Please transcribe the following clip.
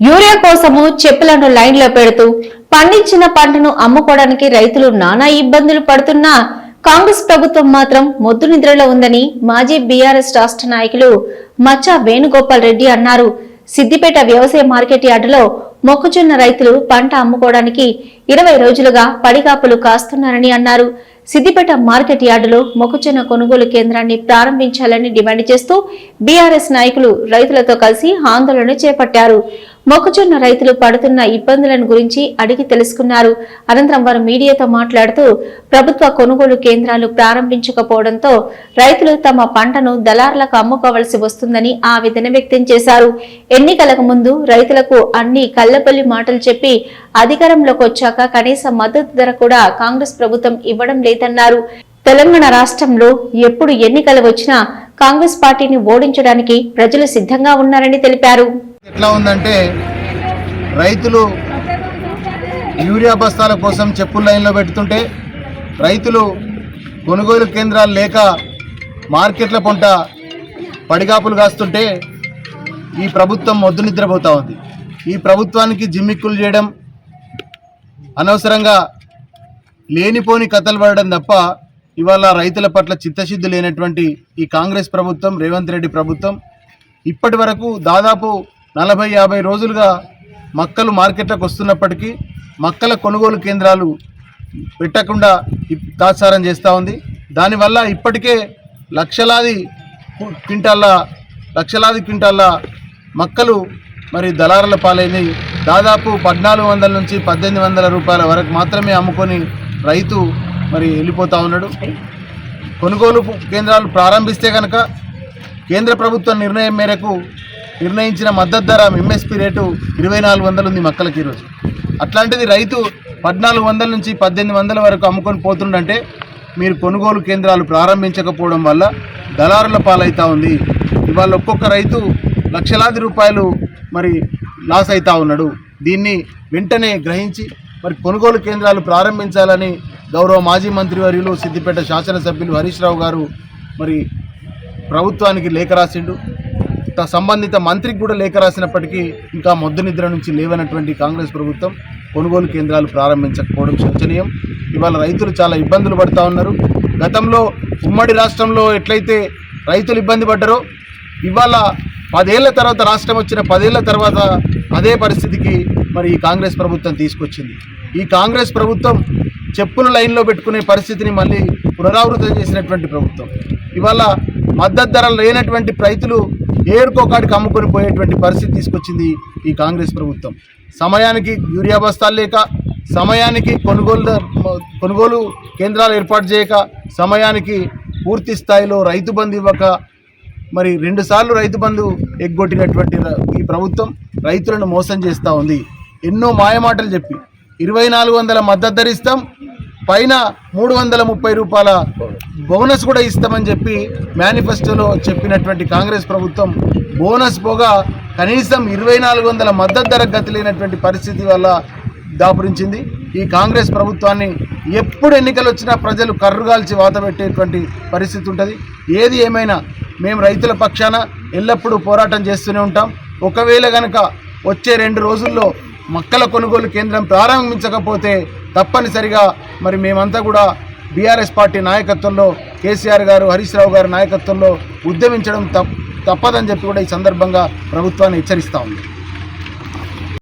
Urea కోసము చెప్పులను లైన్లో పెడుతూ పండించిన పంటను అమ్ముకోవడానికి రైతులు నానా ఇబ్బందులు పడుతున్నా కాంగ్రెస్ ప్రభుత్వం మాత్రం మొద్దు నిద్రలో ఉందని మాజీ బీఆర్ఎస్ రాష్ట్ర నాయకులు మచ్చా వేణుగోపాల్ రెడ్డి అన్నారు. సిద్దిపేట వ్యవసాయ మార్కెట్ యార్డులో మొక్కజొన్న రైతులు పంట అమ్ముకోవడానికి ఇరవై రోజులుగా పడిగాపులు కాస్తున్నారని అన్నారు. సిద్దిపేట మార్కెట్ యార్డులో మొక్కజొన్న కొనుగోలు కేంద్రాన్ని ప్రారంభించాలని డిమాండ్ చేస్తూ బీఆర్ఎస్ నాయకులు రైతులతో కలిసి ఆందోళన చేపట్టారు. మొక్కజొన్న రైతులు పడుతున్న ఇబ్బందులను గురించి అడిగి తెలుసుకున్నారు. అనంతరం వారు మీడియాతో మాట్లాడుతూ ప్రభుత్వ కొనుగోలు కేంద్రాలు ప్రారంభించకపోవడంతో రైతులు తమ పంటను దళారులకు అమ్ముకోవలసి వస్తుందని ఆవేదన వ్యక్తం చేశారు. ఎన్నికలకు ముందు రైతులకు అన్ని కళ్ళపల్లి మాటలు చెప్పి అధికారంలోకి వచ్చాక కనీస మద్దతు ధర కూడా కాంగ్రెస్ ప్రభుత్వం ఇవ్వడం లేదన్నారు. తెలంగాణ రాష్ట్రంలో ఎప్పుడు ఎన్నికలు వచ్చినా కాంగ్రెస్ పార్టీని ఓడించడానికి ప్రజలు సిద్ధంగా ఉన్నారని తెలిపారు. ఎట్లా ఉందంటే రైతులు యూరియా బస్తాల కోసం చెప్పుల లైన్లో పెడుతుంటే రైతులు కొనుగోలు కేంద్రాలు లేక మార్కెట్ల పొంట పడిగాపులు కాస్తుంటే ఈ ప్రభుత్వం మొద్దు నిద్రపోతూ ఉంది. ఈ ప్రభుత్వానికి జిమ్మిక్కులు చేయడం అనవసరంగా లేనిపోని కథలు పడడం తప్ప ఇవాళ రైతుల పట్ల చిత్తశుద్ధి లేనటువంటి ఈ కాంగ్రెస్ ప్రభుత్వం రేవంత్ రెడ్డి ప్రభుత్వం ఇప్పటి వరకు దాదాపు నలభై యాభై రోజులుగా మక్కలు మార్కెట్లకు వస్తున్నప్పటికీ మక్కల కొనుగోలు కేంద్రాలు పెట్టకుండా తాత్సారం చేస్తూ ఉంది. దానివల్ల ఇప్పటికే లక్షలాది క్వింటాళ్ళ లక్షలాది క్వింటాళ్ళ మక్కలు మరి దళారుల పాలైనవి దాదాపు పద్నాలుగు వందల నుంచి పద్దెనిమిది వందల రూపాయల వరకు మాత్రమే అమ్ముకొని రైతు మరి వెళ్ళిపోతూ ఉన్నాడు. కొనుగోలు కేంద్రాలు ప్రారంభిస్తే కనుక కేంద్ర ప్రభుత్వ నిర్ణయం మేరకు నిర్ణయించిన మద్దతు ధర ఎంఎస్పి రేటు ఇరవై నాలుగు వందలు ఉంది మక్కలకి ఈరోజు. అట్లాంటిది రైతు పద్నాలుగు వందల నుంచి పద్దెనిమిది వందల వరకు అమ్ముకొని పోతుండంటే మీరు కొనుగోలు కేంద్రాలు ప్రారంభించకపోవడం వల్ల దళారుల పాలవుతూ ఉంది. ఇవాళ ఒక్కొక్క రైతు లక్షలాది రూపాయలు మరి లాస్ అవుతూ ఉన్నాడు. దీన్ని వెంటనే గ్రహించి మరి కొనుగోలు కేంద్రాలు ప్రారంభించాలని గౌరవ మాజీ మంత్రివర్యులు సిద్దిపేట శాసనసభ్యులు హరీష్ రావు గారు మరి ప్రభుత్వానికి లేఖ రాసిండు. సంబంధిత మంత్రికి కూడా లేఖ రాసినప్పటికీ ఇంకా మొద్దు నిద్ర నుంచి లేవనటువంటి కాంగ్రెస్ ప్రభుత్వం కొనుగోలు కేంద్రాలు ప్రారంభించకపోవడం శోచనీయం. ఇవాళ రైతులు చాలా ఇబ్బందులు పడుతూ ఉన్నారు. గతంలో ఉమ్మడి రాష్ట్రంలో ఎట్లయితే రైతులు ఇబ్బంది పడ్డారో ఇవాళ పదేళ్ళ తర్వాత రాష్ట్రం వచ్చిన పదేళ్ళ తర్వాత అదే పరిస్థితికి మరి ఈ కాంగ్రెస్ ప్రభుత్వం తీసుకొచ్చింది. ఈ కాంగ్రెస్ ప్రభుత్వం చెప్పులు లైన్లో పెట్టుకునే పరిస్థితిని మళ్ళీ పునరావృతం చేసినటువంటి ప్రభుత్వం. ఇవాళ మద్దతు ధరలు లేనటువంటి రైతులు ఏడుకోకాడికి అమ్ముకొని పోయేటువంటి పరిస్థితి తీసుకొచ్చింది ఈ కాంగ్రెస్ ప్రభుత్వం. సమయానికి యూరియా బస్తాలు లేక సమయానికి కొనుగోలు ద- కొనుగోలు కేంద్రాలు ఏర్పాటు చేయక సమయానికి పూర్తి స్థాయిలో రైతు బంధు ఇవ్వక మరి రెండుసార్లు రైతు బంధు ఎగ్గొట్టినటువంటి ఈ ప్రభుత్వం రైతులను మోసం చేస్తూ ఉంది. ఎన్నో మాయమాటలు చెప్పి. ఇరవై నాలుగు వందల మద్దతు ధరిస్తాం పైన మూడు వందల ముప్పై రూపాయల బోనస్ కూడా ఇస్తామని చెప్పి మేనిఫెస్టోలో చెప్పినటువంటి కాంగ్రెస్ ప్రభుత్వం బోనస్ పోగా కనీసం ఇరవై నాలుగు వందల మద్దతు ధర గతి లేనటువంటి పరిస్థితి వల్ల దాపురించింది. ఈ కాంగ్రెస్ ప్రభుత్వాన్ని ఎప్పుడు ఎన్నికలు వచ్చినా ప్రజలు కర్రుగాల్చి వాత పెట్టేటువంటి పరిస్థితి ఉంటుంది. ఏది ఏమైనా మేము రైతుల పక్షాన ఎల్లప్పుడూ పోరాటం చేస్తూనే ఉంటాం. ఒకవేళ కనుక వచ్చే రెండు రోజుల్లో మక్కల కొనుగోలు కేంద్రం ప్రారంభించకపోతే తప్పనిసరిగా మరి మేమంతా కూడా బీఆర్ఎస్ పార్టీ నాయకత్వంలో కేసీఆర్ గారు హరీష్ రావు గారి నాయకత్వంలో ఉద్యమించడం తప్ తప్పదని చెప్పి కూడా ఈ సందర్భంగా ప్రభుత్వాన్ని హెచ్చరిస్తూ ఉంది